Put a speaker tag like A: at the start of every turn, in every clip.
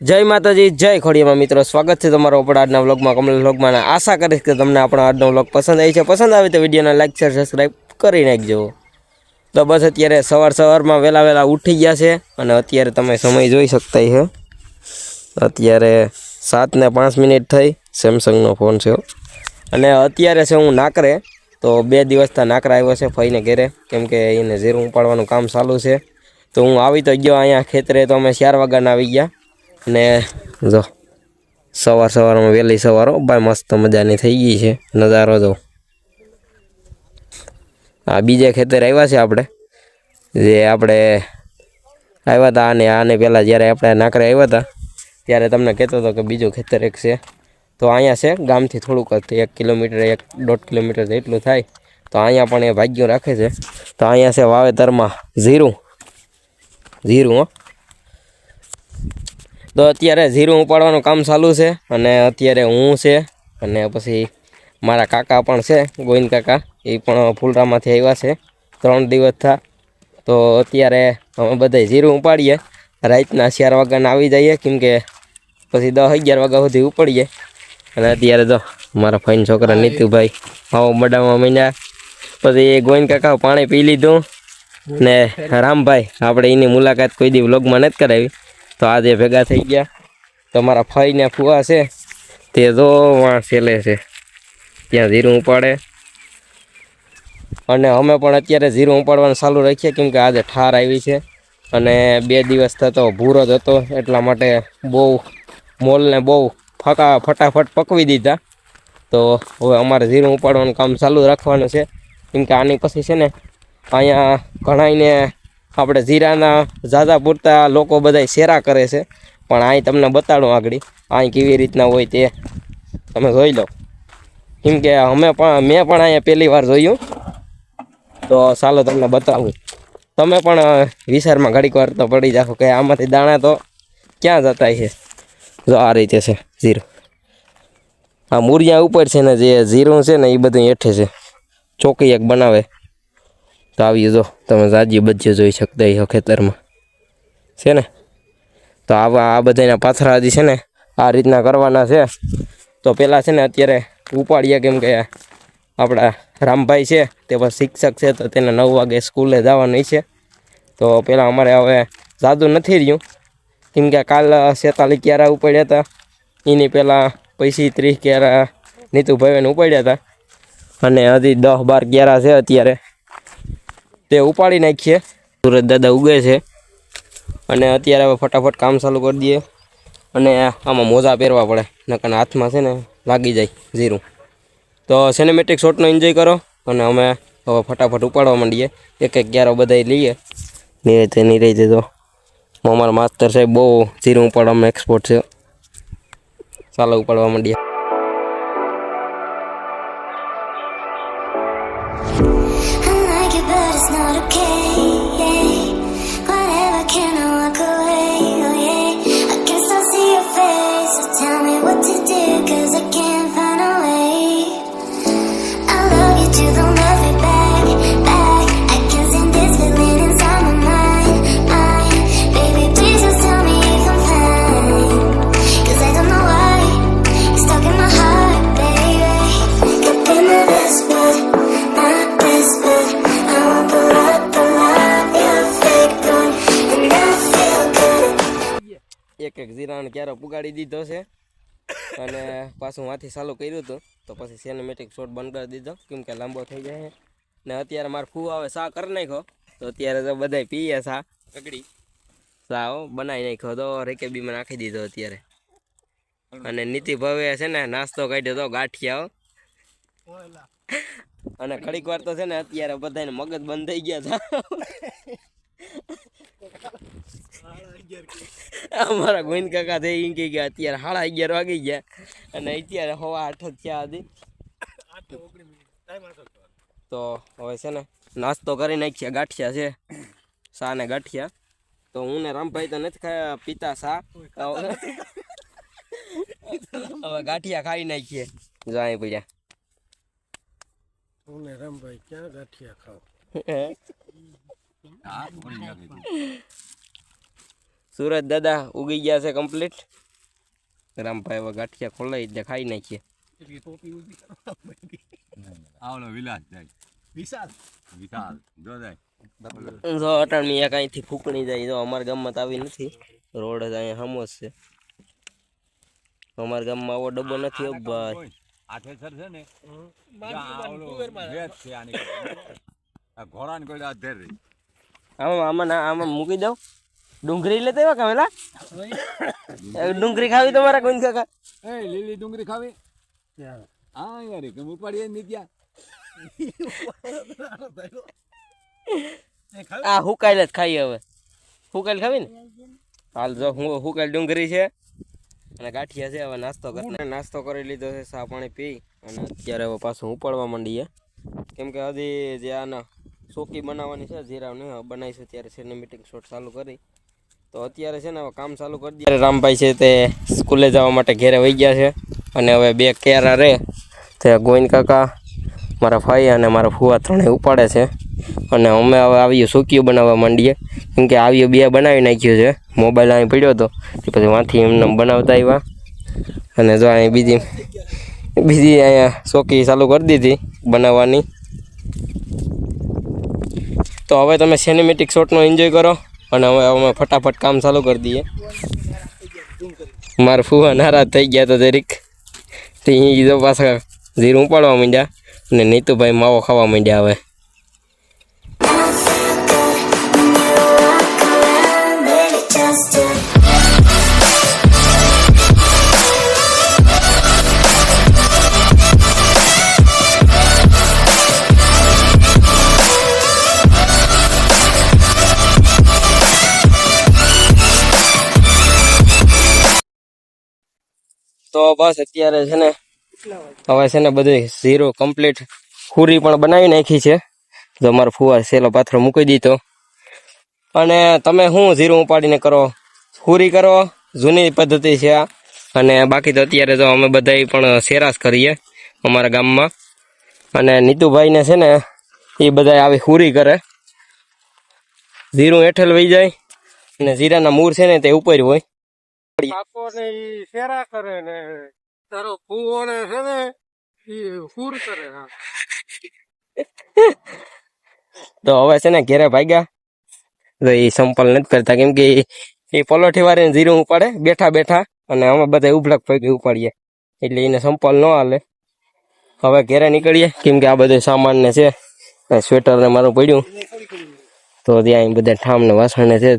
A: જય માતાજી, જય ખોડિયામાં મિત્રો. સ્વાગત છે તમારો આપણા આજના વ્લોગમાં, કમલ વ્લોગમાં. આશા કરીશ કે તમને આપણો આજનો વ્લોગ પસંદ આવી છે. પસંદ આવે તો વિડીયોને લાઈક, શેર સબસ્ક્રાઈબ કરી નાખજો. તો બસ અત્યારે સવાર સવારમાં વહેલા વહેલા ઉઠી ગયા છે અને અત્યારે તમે સમય જોઈ શકતા છે અત્યારે સાત ને પાંચ મિનિટ થઈ સેમસંગનો ફોન છે અને અત્યારે છે હું નાકરે, તો બે દિવસથી નાકરા આવ્યો છે ફઈને ઘેરે. કેમ કે એને ઝીરું ઉપાડવાનું કામ ચાલુ છે. તો હું આવી તો ગયો અહીંયા ખેતરે, તો અમે ચાર વાગ્યાના આવી ગયા. ને જો, સવાર સવારમાં વહેલી સવારો ભાઈ, મસ્ત મજાની થઈ ગઈ છે, નજારો જો. આ બીજે ખેતર આવ્યા છે આપણે, જે આપણે આવ્યા હતા અને આને પહેલાં જ્યારે આપણે નાકરે આવ્યા હતા, ત્યારે તમને કહેતો હતો કે બીજું ખેતર એક છે. તો અહીંયા છે, ગામથી થોડુંક એક કિલોમીટર, એક દોઢ કિલોમીટર જેટલું થાય. તો અહીંયા પણ એ ભાગ્યો રાખે છે. તો અહીંયા છે વાવેતરમાં ઝીરું. ઝીરું, હો. તો અત્યારે ઝીરું ઉપાડવાનું કામ ચાલુ છે અને અત્યારે હું છે અને પછી મારા કાકા પણ છે ગોવિંદ કાકા એ પણ ફૂલરામાંથી આવ્યા છે ત્રણ દિવસ થા. તો અત્યારે અમે બધા ઝીરું ઉપાડીએ. રાતના ચાર વાગ્યાના આવી જઈએ કેમ કે પછી દસ અગિયાર વાગ્યા સુધી ઉપડીએ. અને અત્યારે તો મારા ફાઈન છોકરા નીતુભાઈ આવો મડામાં મહિના પછી ગોવિંદ કાકા પાણી પી લીધું. ને રામભાઈ આપણે એની મુલાકાત કોઈ દી વ્લોગમાં નથી કરાવી. તો આજે ભેગા થઈ ગયા. તો મારા ફઈ ફુવા છે. તે જો વાં છેલે છે. ત્યાં ઝીરું ઉપાડે. અને અમે પણ અત્યારે ઝીરું ઉપાડવાનું ચાલુ રાખીએ કેમ કે આજે ઠાર આવી છે. અને બે દિવસ થતો ભૂરો જ હતો, એટલા માટે બહુ મોલને બહુ ફકા, ફટાફટ પકવી દીધા. તો હવે અમારે ઝીરું ઉપાડવાનું કામ ચાલુ રાખવાનું છે. કેમ કે આની પછી છે ને, અહીંયા ઘણાઈને આપણે જીરાના ઝાઝા પૂરતા લોકો બધા શેરા કરે છે. પણ અહીં તમને બતાડું આગળ. અહીં કેવી રીતના હોય તે તમે જોઈ લો. કેમ કે અમે પણ, મેં પણ અહીંયા પહેલી વાર જોયું. તો ચાલો તમને બતાવું. તમે પણ વિચારમાં ઘડીક વાર તો પડી જાઓ કે આમાંથી દાણા તો ક્યાં જતા છે? જો આ રીતે છે જીરું આ મૂરિયા ઉપર છે ને જે જીરું છે ને એ બધું હેઠે છે. ચોકી એક બનાવે. તો આવી જો. તમે જાજી બજ્જે જોઈ શકતા હો ખેતરમાં. છે ને? તો આવા આ બધાના પાથરા હજી છે ને આ રીતના કરવાના છે. તો પહેલાં છે ને અત્યારે ઉપાડીએ કેમ કે આપણા રામભાઈ છે, તે પણ શિક્ષક છે, તો તેને નવ વાગે સ્કૂલે જવાનું છે. તો પહેલાં અમારે હવે જાદુ નથી રહ્યું. કેમ કે કાલ સેતાલીસ ક્યારા ઉપાડ્યા હતા? એની પહેલાં પૈસી ત્રીસ ક્યારા નીતુભાઈને ઉપાડ્યા હતા. અને હજી દસ બાર ક્યારા છે અત્યારે. તે ઉપાડી નાખીએ. સુરત દાદા ઉગે છે. અને અત્યારે હવે ફટાફટ કામ ચાલુ કરી દઈએ. અને આમાં મોજા પહેરવા પડે. નકાના હાથમાં છે ને લાગી જાય ઝીરું. તો સિનેમેટિક શોટનો એન્જોય કરો. અને અમે હવે ફટાફટ ઉપાડવા માંડીએ. એક એક ગ્યારો બધા લઈએ. નિરાતે નિરાતે તો અમારા માસ્તર સાહેબ બહુ ઝીરું ઉપાડવામાં એક્સપોર્ટ છે. ચાલો ઉપાડવા માંડીએ. એક એક જીરાણ ક્યારે પુગાડી દીધો છે. અને પાછું માથી ચાલુ કર્યું હતું. તો પછી સિનેમેટિક શોટ બંધ કરી દીધો. કેમ કે લાંબો થઈ જાય ને અત્યારે મારે ફૂ આવે સા કરી નાખ્યો. તો અત્યારે તો બધા પીએ સા કકડી સા હો બનાવી નાખ્યો. તો રેકેબીમાં નાખી દીધો અત્યારે. અને નીતિ ભવે છે ને નાસ્તો કાઢ્યો તો ગાંઠિયા અને ઘડીક વાર તો છે ને અત્યારે બધાને મગજ બંધ થઈ ગયા હતા અમારા ગોવિંદ કાકા થઈ એમ કે કે અત્યારે સાડા અગિયાર વાગી ગયા. અને અત્યારે હવા આઠ જ થયા હતી તો હવે છે ને નાસ્તો કરી નાખ્યા ગાંઠિયા છે. સા ને ગાંઠિયા. તો હું ને રામભાઈ તો નથી ખાયા પીતા સા હવે ગાંઠિયા ખાઈ નાખીએ. જાય પડ્યા
B: હું ને રામભાઈ ક્યાં ગાંઠિયા ખાવ?
A: સુરત દાદા ઉગી ગયા છે કમ્પ્લીટ રામભાઈ હવે ગાંઠિયા ખોલાઈ એટલે ખાઈ નાખીએ.
C: આવલો વિલાસ જાય.
B: વિશાલ.
C: વિશાલ જો જાય.
A: જો અહીંથી ફૂંકણી જાય જો અમારા ગામમાં તો આવી નથી. રોડ જ અહીંયા સામો છે. અમારા ગામમાં આવો ડબ્બો નથી ભાઈ.
C: આઠે છે ને? જ્યાં આવલો વેત છે આની. આ ઘોડાને કોઈ આ ધેર. રહી
A: આમાં આમાં ના- આમાં મૂકી દઉં. ડુંગળી લેતા એવા કામેલા ડુંગળી ખાવી તમારા કોઈ કાકા?
C: એ લીલી ડુંગળી ખાવી. હા યાર કે ઉપાડીએ નહીં ત્યાં.
A: આ હુકાયેલ જ ખાઈએ હવે. હુકાયેલ ખાવી ને? હાલ જો હું હુકાયેલ ડુંગળી છે. અને ગાંઠિયા છે હવે નાસ્તો કરીને નાસ્તો કરી લીધો છે સા પાણી પી. અને અત્યારે હવે પાછું ઉપાડવા માંડીએ. કેમ કે હજી જે આના સોકી બનાવવાની છે જીરા ને બનાવીશું. ત્યારે મીટિંગ શોટ ચાલુ કરી. તો અત્યારે છે ને હવે કામ ચાલુ કરી દઈએ. રામભાઈ છે તે સ્કૂલે જવા માટે ઘેરે વહી ગયા છે અને હવે બે કેરા રે. તે ગોવિંદ કાકા, મારા ભાઈ અને મારા ફુવા ત્રણેય ઉપાડે છે. અને અમે હવે આવ્યું સૂકિયું બનાવવા માંડીએ. કેમ કે આવ્યું બે બનાવી નાખ્યું છે. મોબાઈલ અહીં પડ્યો હતો. તે પછી વાંથી એમને બનાવતા આવ્યા. અને જો અહીં બીજી બીજી અહીંયા સોકી ચાલુ કરી દીધી બનાવવાની. તો હવે તમે સિનેમેટિક શોટનો એન્જોય કરો. અને હવે અમે ફટાફટ કામ ચાલુ કરી દઈએ. મારા ફુવા નારાજ થઈ ગયા તો જરીક. તે અહીં જો પાછા જીરું ઉપાડવા માંડ્યા અને નીતુભાઈ માવો ખાવા માંડ્યા હવે. તો બસ અત્યારે છે ને, હવે છે ને બધું ઝીરો કમ્પ્લીટ ખુરી પણ બનાવી નાખી છે. જો મારો ફુવા સેલો પાથરો મૂકી દીધો. અને તમે શું ઝીરો ઉપાડીને કરો? ખુરી કરો, જૂની પદ્ધતિ છે અને બાકી તો અત્યારે તો અમે બધા પણ સેરાસ કરીએ અમારા ગામમાં. અને નીતુભાઈને છે ને, એ બધા આવી હુરી કરે. જીરું હેઠળ વહી જાય. અને જીરાના મૂળ છે ને તે ઉપર હોય.
B: કાકો ને ઈ શેરા કરે ને તારો ફૂવો ને છે ને ઈ કરે હા.
A: તો હવે છે ને ઘેરે ભાગ્યા. તો એ સંપલ નથી કરતા કેમ કે એ પલોઠી વાળીને જીરું ઉપાડે બેઠા બેઠા અને અમે બધા ઉભલક પૈકી ઉપાડીએ. એટલે એને સંપલ ન હાલે. હવે ઘેરે નીકળીએ કેમ કે આ બધું સામાન ને છે સ્વેટર ને મારું પડ્યું. તો ત્યાં બધા ઠામ ને વાસણ ને છે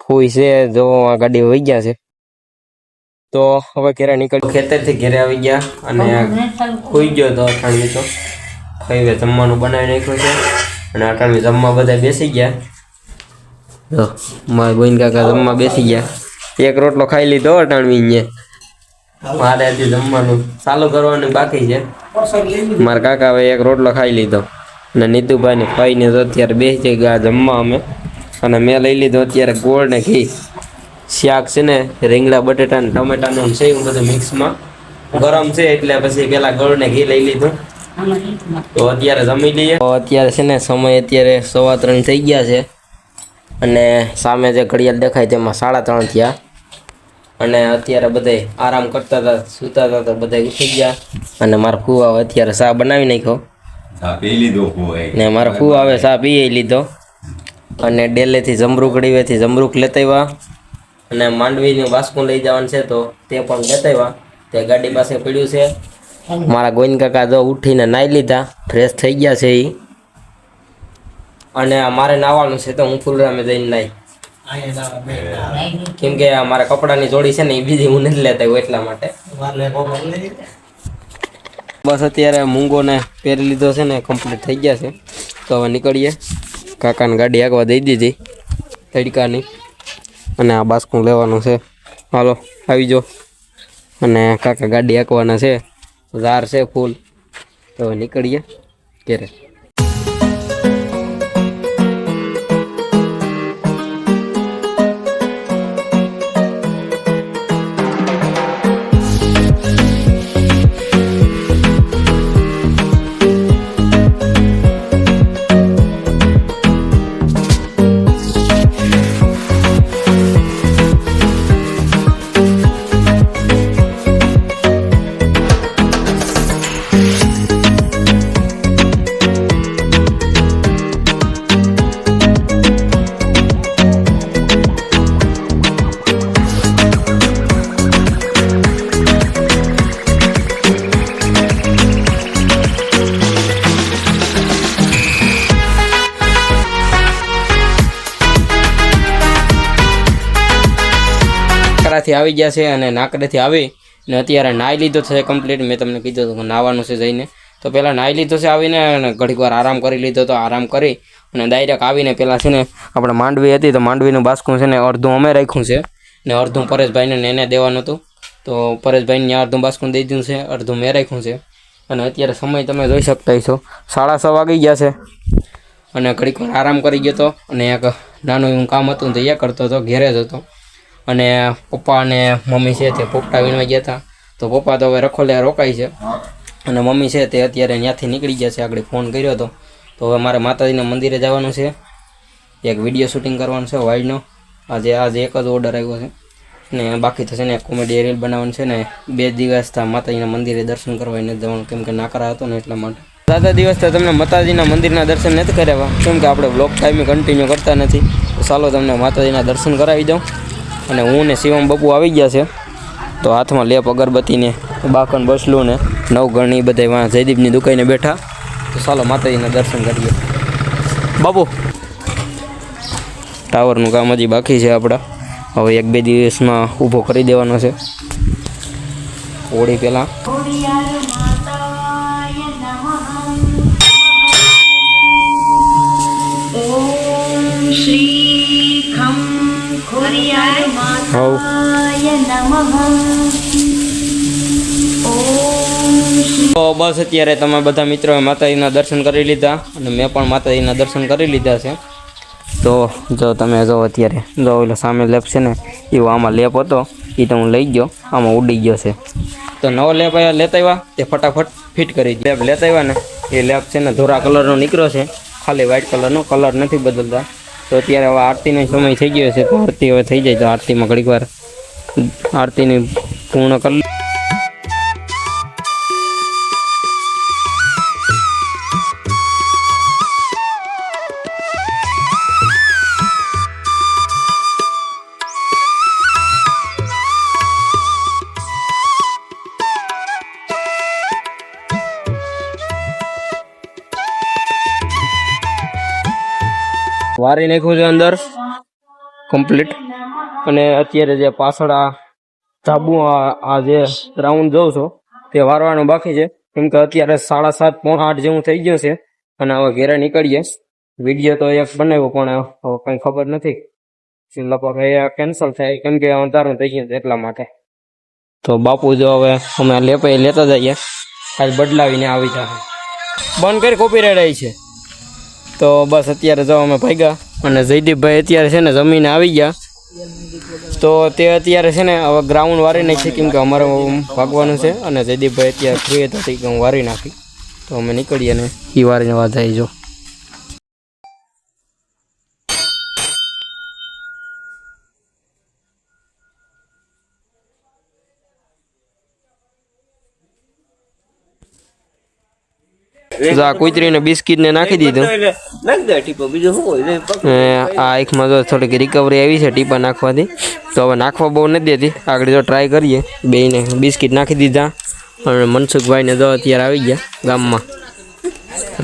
A: ફૂઈ છે જો આ ગાડી વહી ગયા છે. તો હવે ઘેરે નીકળી ખેતરથી ઘેરે આવી ગયા અને ખોઈ ગયો તો અઠાણવી તો. ફઈવે જમવાનું બનાવી નાખ્યું છે. અને અઠાણવી જમવા બધા બેસી ગયા. જો, મારા ગોઈન કાકા જમવા બેસી ગયા. એક રોટલો ખાઈ લીધો અઠાણવી ને મારે હજી જમવાનું ચાલુ કરવાનું બાકી છે. મારા કાકા હવે એક રોટલો ખાઈ લીધો. અને નીતુભાઈ ને ફાઈને તો અત્યારે બેસી ગયા જમવા અમે. અને મેં લઈ લીધો અત્યારે ગોળ ને ઘી. શાક છે ને રીંગણા બટેટા ને ટમેટાનું છે એવું બધું મિક્સમાં ગરમ છે એટલે પછી પેલા ગળ ને ઘી લઈ લીધું. તો અત્યારે જમી લઈએ. તો અત્યારે છે ને સમય અત્યારે સવા ત્રણ થઈ ગયા છે. અને સામે જે ઘડિયાળ દેખાય તેમાં સાડા ત્રણ થયા. અને અત્યારે બધે આરામ કરતા હતા સૂતા હતા તો બધા ઉઠી ગયા. અને મારા ફૂવા અત્યારે ચા બનાવી નાખ્યો. ને મારા ફૂવા હવે ચા પી લીધો. અને ડેલેથી જમરૂક ડીવેથી જમરૂક લેતા આવ્યા. અને માંડવીનું વાસકું લઈ જવાનું છે તો તે પણ લેતા આવ્યા. તે ગાડી પાસે પડ્યું છે. મારા ગોવિંદ કાકા તો ઉઠીને નાહી લીધા ફ્રેશ થઈ ગયા છે એ અને મારે નાવાનું છે તો હું ફૂલરામે જઈને નાહી. કેમ કે મારા કપડાની જોડી છે ને એ બીજી હું નથી લેતા એટલા માટે. બસ અત્યારે મૂંગોને પહેરી લીધો છે ને કમ્પ્લીટ થઈ ગયા છે. તો હવે નીકળીએ. કાકાને ગાડી આગવા દઈ દીધી. તડકાની. અને આ બાસ્કું લેવાનું છે. હાલો, આવી જો અને કાકા ગાડી આંકવાના છે. ઝાર છે ફૂલ. તો નીકળીએ ઘેરે. નાકરાથી આવી ગયા છે અને નાકડેથી આવી ને અત્યારે નાહી લીધો છે કમ્પ્લીટ મેં તમને કીધું હતું નાહવાનું છે જઈને. તો પહેલાં નાહી લીધો છે આવીને અને ઘડીક વાર આરામ કરી લીધો તો આરામ કરી અને ડાયરેક્ટ આવીને પહેલાં છે ને આપણે માંડવી હતી તો માંડવીનું બાસકું છે ને અડધું અમે રાખ્યું છે ને અડધું પરેશભાઈને એને દેવાનું હતું. તો પરેશભાઈને અડધું બાસકું દઈ દીધું છે, અડધું મેં રાખ્યું છે. અને અત્યારે સમય તમે જોઈ શકતા છો. સાડા છ વાગી ગયા છે અને ઘડીક વાર આરામ કરી ગયો હતો અને એક નાનું એવું કામ હતું તો એ કરતો હતો, ઘેરે જ હતો. અને પપ્પા અને મમ્મી છે તે પોપટા વીણવા ગયા હતા તો પપ્પા તો હવે રખોલે રોકાય છે. અને મમ્મી છે તે અત્યારે ત્યાંથી નીકળી ગયા છે. આગળ ફોન કર્યો હતો તો હવે મારે માતાજીના મંદિરે જવાનું છે. એક વીડિયો શૂટિંગ કરવાનું છે વાઇડનો આજે આજે એક જ ઓર્ડર આવ્યો છે. ને બાકી તો છે ને કોમેડી રીલ બનાવવાનું છે ને બે દિવસ થા માતાજીના મંદિરે દર્શન કરવા નથી જવાનું. કેમ કે નાકરા હતો ને એટલા માટે. દાદા દિવસ તો તમને માતાજીના મંદિરના દર્શન નથી કરાવ્યા. કેમ કે આપણે બ્લોક ટાઈમે કન્ટિન્યુ કરતા નથી. તો ચાલો તમને માતાજીના દર્શન કરાવી દઉં. અને હું ને શિવમ બાપુ આવી ગયા છે. તો હાથમાં લેપ અગરબત્તીને, બાકન બસલું ને નવગણ એ બધા વાં જયદીપની દુકાને બેઠા. તો ચાલો માતાજીના દર્શન કરીએ. બાપુ, ટાવરનું કામ હજી બાકી છે આપણા હવે એક બે દિવસમાં ઊભો કરી દેવાનો છે. હોળી પહેલાં તો બસ અત્યારે તમે બધા મિત્રોએ માતાજીના દર્શન કરી લીધા અને મેં પણ માતાજીના દર્શન કરી લીધા છે. તો જો તમે જો અત્યારે જો એટલે સામે લેપ છે ને એવો આમાં લેપ હતો એ તો હું લઈ ગયો આમાં ઉડી ગયો છે. તો નવો લેપ લેતા આવ્યા તે ફટાફટ ફિટ કરી લેપ લેતા આવ્યા ને એ લેપ છે ને ધોરા કલરનો નીકળ્યો છે ખાલી વ્હાઇટ કલરનો કલર નથી બદલતા. તો અત્યારે હવે આરતીનો સમય થઈ ગયો છે, તો આરતી હવે થઈ જાય તો આરતીમાં ઘડીક વાર આરતીની પૂર્ણ કરી વારી નાખ્યું છે અંદર. કમ્પ્લીટ અને અત્યારે જે પાછળ આ ધાબુ, આ જે રાઉન્ડ જોઉં છો, તે વારવાનું બાકી છે. કેમ કે અત્યારે સાડા સાત, પોણા આઠ જેવું થઈ ગયું છે. અને હવે ઘેરે નીકળીએ. વીડિયો તો એક બનાવ્યો, પણ હવે કંઈ ખબર નથી. લગભગ એ કેન્સલ થાય, કેમ કે અંધારું થઈ ગયું એટલા માટે. તો બાપુ જો હવે અમે લેપાઈ લેતા જઈએ. આજ બદલાવીને આવી જાય બંધ કરી કોપી આવી છે. તો બસ અત્યારે જો અમે ભાગ્યા અને જયદીપભાઈ અત્યારે છે ને જમીને આવી ગયા. તો તે અત્યારે છે ને હવે ગ્રાઉન્ડ વારી નાખી કેમ કે અમારે ભાગવાનું છે અને જયદીપભાઈ અત્યારે ફ્રી હતા કે હું વારી નાખી. તો અમે નીકળીએ ને એ વારીને આવી જો. જો આ કુતરીને બિસ્કિટ ને નાખી દીધું. ને આ આંખમાં જો થોડીક રિકવરી આવી છે ટીપા નાખવાથી. તો હવે નાખવા બહુ નથી દેતી. આગળ જો ટ્રાય કરીએ. બેને બિસ્કિટ નાખી દીધા. અને મનસુખભાઈને જો અત્યારે આવી ગયા ગામમાં.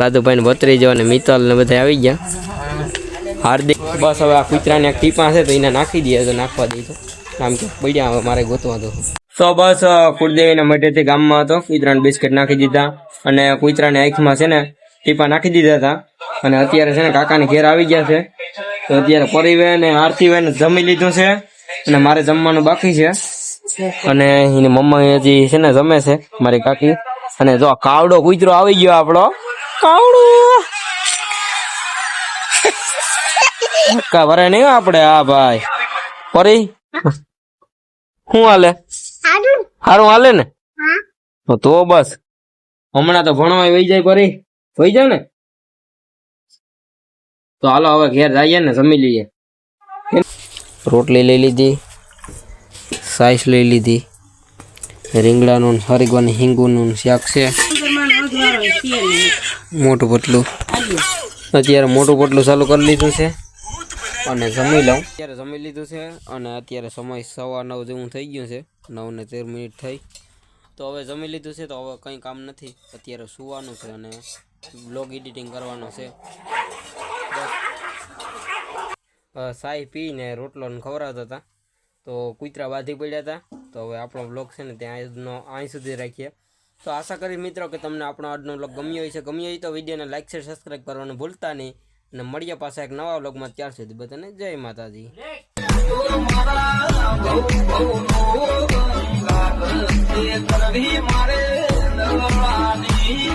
A: રાધુભાઈને વતરી જવા અને મિત્તલ ને બધા આવી ગયા. હાર્દિક બસ હવે આ કૂતરાને ટીપા છે તો એને નાખી દઈએ તો નાખવા દઈએ. તો આમ કે પડ્યા હવે મારે ગોતવા તો. તો બસ કુળદેવીના મઢેથી ગામમાં હતો. કૂતરાને બિસ્કિટ નાખી દીધા અને કૂતરાને આંખમાં છે ને ટીપા નાખી દીધા હતા. અને અત્યારે છે ને કાકાને ઘેર આવી ગયા છે. તો અત્યારે પરિવે ને આરતી ને જમી લીધું છે. અને મારે જમવાનું બાકી છે. અને એની મમ્મા હજી છે ને જમે છે મારી કાકી. અને જો કાવડો કૂતરો આવી ગયો આપણો. કાવડો! ધક્કા ભરે નહીં આપણે? હા ભાઈ. પરી શું હાલે? સારું હાલે ને. તો બસ. હમણાં તો ભણવા વહી જાય પરી. વહી જાય ને? તો હાલો હવે ઘેર જઈએ ને જમી લઈએ. રોટલી લઈ લીધી સાઈસ લઈ લીધી રીંગણાનું હરીગવાનું હિંગુનું ને શાક છે. મોટું પટલું. અત્યારે મોટું પટલું ચાલુ કરી લીધું છે. અને જમી લઉં. અત્યારે જમી લીધું છે અને અત્યારે સમય સવા નવ જેવું થઈ ગયું છે. નવ ને તેર મિનિટ થઈ. તો હવે જમી લીધું છે, તો હવે કંઈ કામ નથી. અત્યારે સુવાનું છે અને બ્લોગ એડિટિંગ કરવાનો છે. સાઈ પીને રોટલો ખવડાવતા હતા. તો કૂતરા બાંધી પડ્યા હતા. તો હવે આપણો બ્લોગ છે ને ત્યાં અહીં સુધી રાખીએ. તો આશા કરી મિત્રો કે તમને આપણો આજનો બ્લોગ ગમ્યો હોય છે ગમ્યો હોય તો વિડીયોને લાઈક શેર સબસ્ક્રાઈબ કરવાનું ભૂલતા નહીં. અને મળીએ પાછા એક નવા બ્લોગમાં ત્યાર સુધી બધાને જય માતાજી. કરવી મારે નવાની